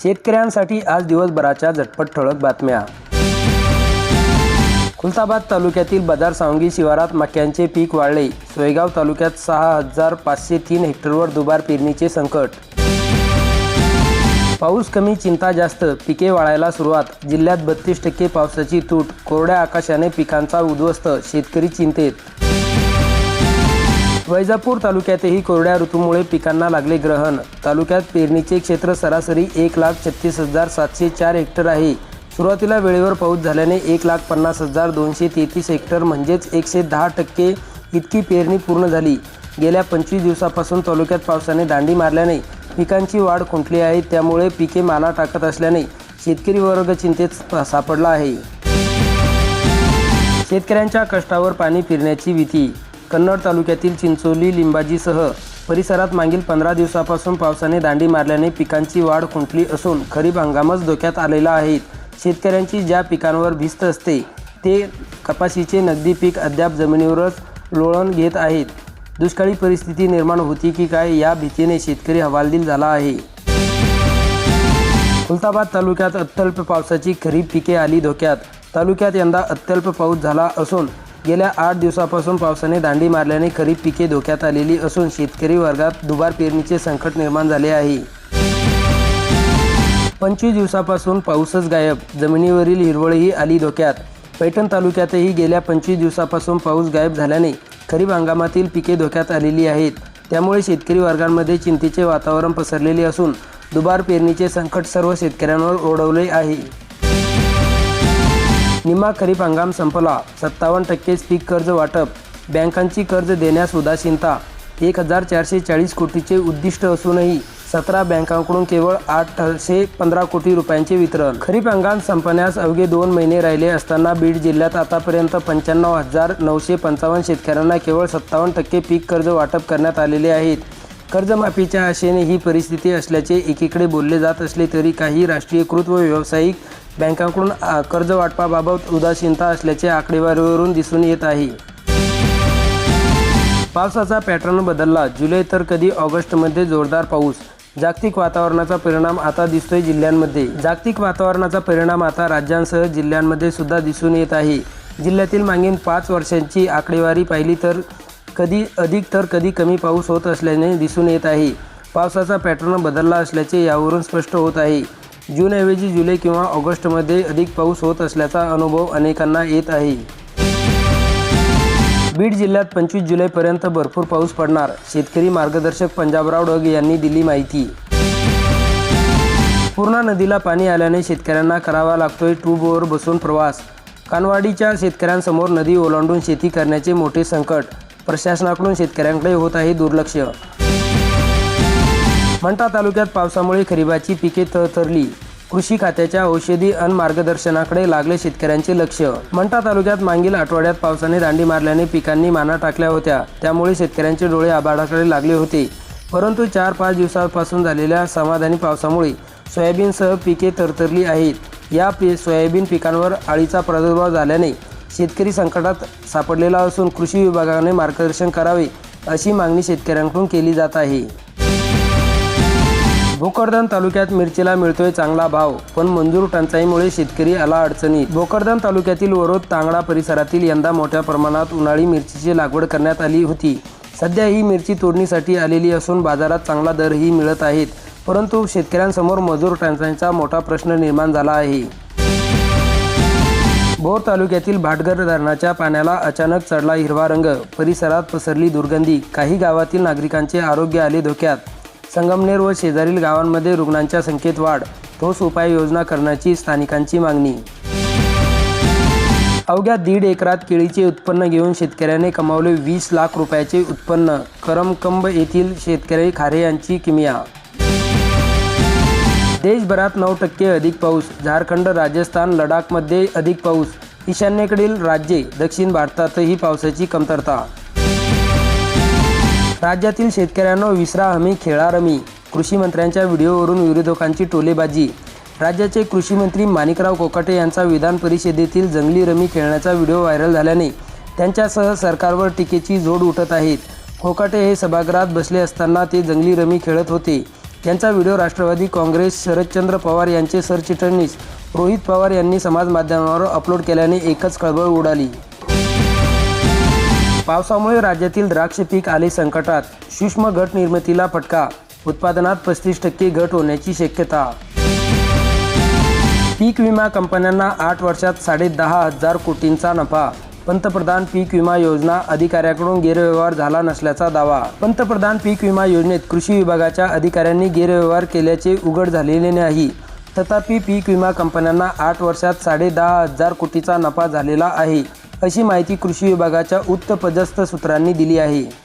शेतकऱ्यांसाठी आज दिवसभराच्या झटपट ठळक बातम्या. खुलताबाद तालुक्यातील बदार सावंगी शिवारात मक्यांचे पीक वाढले. सोयगाव तालुक्यात सहा हजार पाचशे तीन हेक्टरवर दुबार पेरणीचे संकट. पाऊस कमी चिंता जास्त पिके वाळायला सुरुवात. जिल्ह्यात बत्तीस टक्के पावसाची तूट कोरड्या आकाशाने पिकांचा उद्ध्वस्त शेतकरी चिंतेत. वैजापूर तालुक्यातही कोरड्या ऋतूमुळे पिकांना लागले ग्रहण. तालुक्यात पेरणीचे क्षेत्र सरासरी एक लाख छत्तीस हजार सातशे चार हेक्टर आहे. सुरुवातीला वेळेवर पाऊस झाल्याने एक लाख पन्नास हजार दोनशे तेहतीस हेक्टर म्हणजेच एकशे दहा टक्के इतकी पेरणी पूर्ण झाली. गेल्या पंचवीस दिवसापासून तालुक्यात पावसाने दांडी मारल्याने पिकांची वाढ खुंटली आहे. त्यामुळे पिके माला टाकत असल्याने शेतकरी वर्ग चिंतेत सापडला आहे. शेतकऱ्यांच्या कष्टावर पाणी फिरण्याची भीती कन्नड तालुक्यातील चिंचोली लिंबाजीसह परिसरात मागील पंधरा दिवसापासून पावसाने दांडी मारल्याने पिकांची वाढ खुंटली असून खरीप हंगामच धोक्यात आलेला आहे. शेतकऱ्यांची ज्या पिकांवर भिस्त असते ते कपाशीचे नगदी पीक अद्याप जमिनीवरच लोळण घेत आहेत. दुष्काळी परिस्थिती निर्माण होती की काय या भीतीने शेतकरी हवालदिल झाला आहे. खुलताबाद तालुक्यात अत्यल्प पावसाची खरीप पिके आली धोक्यात. तालुक्यात यंदा अत्यल्प पाऊस झाला असून गेल्या आठ दिवसापासून पावसाने दांडी मारल्याने खरीप पिके धोक्यात आलेली असून शेतकरी वर्गात दुबार पेरणीचे संकट निर्माण झाले आहे. पंचवीस दिवसापासून पाऊसच गायब. जमिनीवरील हिरवळही आली धोक्यात. पैठण तालुक्यातही गेल्या पंचवीस दिवसापासून पाऊस गायब झाल्याने खरीप हंगामातील पिके धोक्यात आलेली आहेत. त्यामुळे शेतकरी वर्गांमध्ये चिंतेचे वातावरण पसरलेले असून दुबार पेरणीचे संकट सर्व शेतकऱ्यांवर ओढवले आहे. निम्मा खरीप हंगाम संपला सत्तावन्न टक्केच पीक कर्ज वाटप बँकांची कर्ज देण्यास उदासीनता एक हजार चारशे चाळीस कोटीचे उद्दिष्ट असूनही सतरा बँकांकडून केवळ आठशे पंधरा कोटी रुपयांचे वितरण. खरीप हंगाम संपण्यास अवघे दोन महिने राहिले असताना बीड जिल्ह्यात आतापर्यंत पंच्याण्णव हजार नऊशे पंचावन्न शेतकऱ्यांना केवळ सत्तावन्न टक्के पीक कर्ज वाटप करण्यात आलेले आहेत. कर्जमाफीच्या आशेने ही परिस्थिती असल्याचे एकीकडे बोलले जात असले तरी काही राष्ट्रीयकृत व व्यावसायिक बँकांकडून आ, कर्ज वाटपाबाबत उदासीनता असल्याचे आकडेवारीवरून दिसून येत आहे. पावसाचा पॅटर्न बदलला. जुलै तर कधी ऑगस्टमध्ये जोरदार पाऊस. जागतिक वातावरणाचा परिणाम आता दिसतोय जिल्ह्यांमध्ये. जागतिक वातावरणाचा परिणाम आता राज्यांसह जिल्ह्यांमध्ये सुद्धा दिसून येत आहे. जिल्ह्यातील मागील पाच वर्षांची आकडेवारी पाहिली तर कधी अधिक तर कधी कमी पाऊस होत असल्याने दिसून येत आहे. पावसाचा पॅटर्न बदलला असल्याचे यावरून स्पष्ट होत आहे. जूनऐवजी जुलै किंवा ऑगस्टमध्ये अधिक पाऊस होत असल्याचा अनुभव अनेकांना येत आहे. बीड जिल्ह्यात पंचवीस जुलैपर्यंत भरपूर पाऊस पडणार शेतकरी मार्गदर्शक पंजाबराव डग यांनी दिली माहिती. पूर्णा नदीला पाणी आल्याने शेतकऱ्यांना करावा लागतोय ट्यूबवर बसून प्रवास. कानवाडीच्या शेतकऱ्यांसमोर नदी ओलांडून शेती करण्याचे मोठे संकट प्रशासनाकडून शेतकऱ्यांकडे होत आहे दुर्लक्ष. मंठा तालुक्यात पावसामुळे खरीबाची पिके थरथरली. कृषी खात्याच्या औषधी अन मार्गदर्शनाकडे लागले शेतकऱ्यांचे लक्ष. मंठा तालुक्यात मागील आठवड्यात पावसाने दांडी मारल्याने पिकांनी माना टाकल्या होत्या. त्यामुळे शेतकऱ्यांचे डोळे आबाडाकडे लागले होते. परंतु चार पाच दिवसापासून झालेल्या समाधानी पावसामुळे सोयाबीनसह पिके तरतरली आहेत. या पी सोयाबीन पिकांवर अळीचा प्रादुर्भाव झाल्याने शेतकरी संकटात सापडलेला असून कृषी विभागाने मार्गदर्शन करावे अशी मागणी शेतकऱ्यांकडून केली जात आहे. भोकरदन तालुक्यात मिरचीला मिळतोय चांगला भाव पण मंजूर टंचाईमुळे शेतकरी आला अडचणीत. भोकरदन तालुक्यातील वरोद तांगडा परिसरातील यंदा मोठ्या प्रमाणात उन्हाळी मिरचीची लागवड करण्यात आली होती. सध्या ही मिरची तोडणीसाठी आलेली असून बाजारात चांगला दरही मिळत आहेत परंतु शेतकऱ्यांसमोर मजूर टंचाईचा मोठा प्रश्न निर्माण झाला आहे. भोर तालुक्यातील भाटघर धरणाच्या पाण्याला अचानक चढला हिरवा रंग. परिसरात पसरली दुर्गंधी. काही गावातील नागरिकांचे आरोग्य आले धोक्यात. संगमनेर व शेजारील गावांमध्ये रुग्णांच्या संख्येत वाढ. ठोस उपाययोजना करण्याची स्थानिकांची मागणी. अवघ्या दीड एकरात केळीचे उत्पन्न घेऊन शेतकऱ्याने कमावले वीस लाख रुपयाचे उत्पन्न. करमकंब येथील शेतकरी खारे यांची किमिया देशभरात नऊ टक्के अधिक पाऊस झारखंड राजस्थान लडाखमध्ये अधिक पाऊस ईशान्येकडील राज्ये दक्षिण भारतातही पावसाची कमतरता. राज्यातील शेतकऱ्यांना विसरा हमी खेळा रमी. कृषी मंत्र्यांच्या व्हिडिओवरून विरोधकांची टोलेबाजी. राज्याचे कृषी मंत्री माणिकराव कोकाटे यांचा विधान परिषदेतील जंगली रमी खेळण्याचा व्हिडिओ व्हायरल झाल्याने त्यांच्यासह सरकारवर टीकेची जोड उठत आहेत कोकाटे हे सभागृहात बसले असताना ते जंगली रमी खेळत होते. यांचा व्हिडिओ राष्ट्रवादी काँग्रेस शरदचंद्र पवार यांचे सरचिटणीस रोहित पवार यांनी समाज माध्यमावर अपलोड केल्याने एकच खळबळ उडाली. पावसामुळे राज्यातील द्राक्ष पीक आले संकटात. सूक्ष्म गट निर्मितीला फटका. उत्पादनात पस्तीस टक्के घट होण्याची शक्यता. पीक विमा कंपन्यांना आठ वर्षात साडे दहा हजार कोटींचा नफा. पंतप्रधान पीक विमा योजना अधिकाऱ्याकडून गैरव्यवहार झाला नसल्याचा दावा. पंतप्रधान पीक विमा योजनेत कृषी विभागाच्या अधिकाऱ्यांनी गैरव्यवहार केल्याचे उघड झालेले नाही. तथापि पीक विमा कंपन्यांना आठ वर्षात साडे दहा हजार कोटीचा नफा झालेला आहे अशी माहिती कृषी विभागाच्या उत्तपदस्थ सूत्रांनी दिली आहे.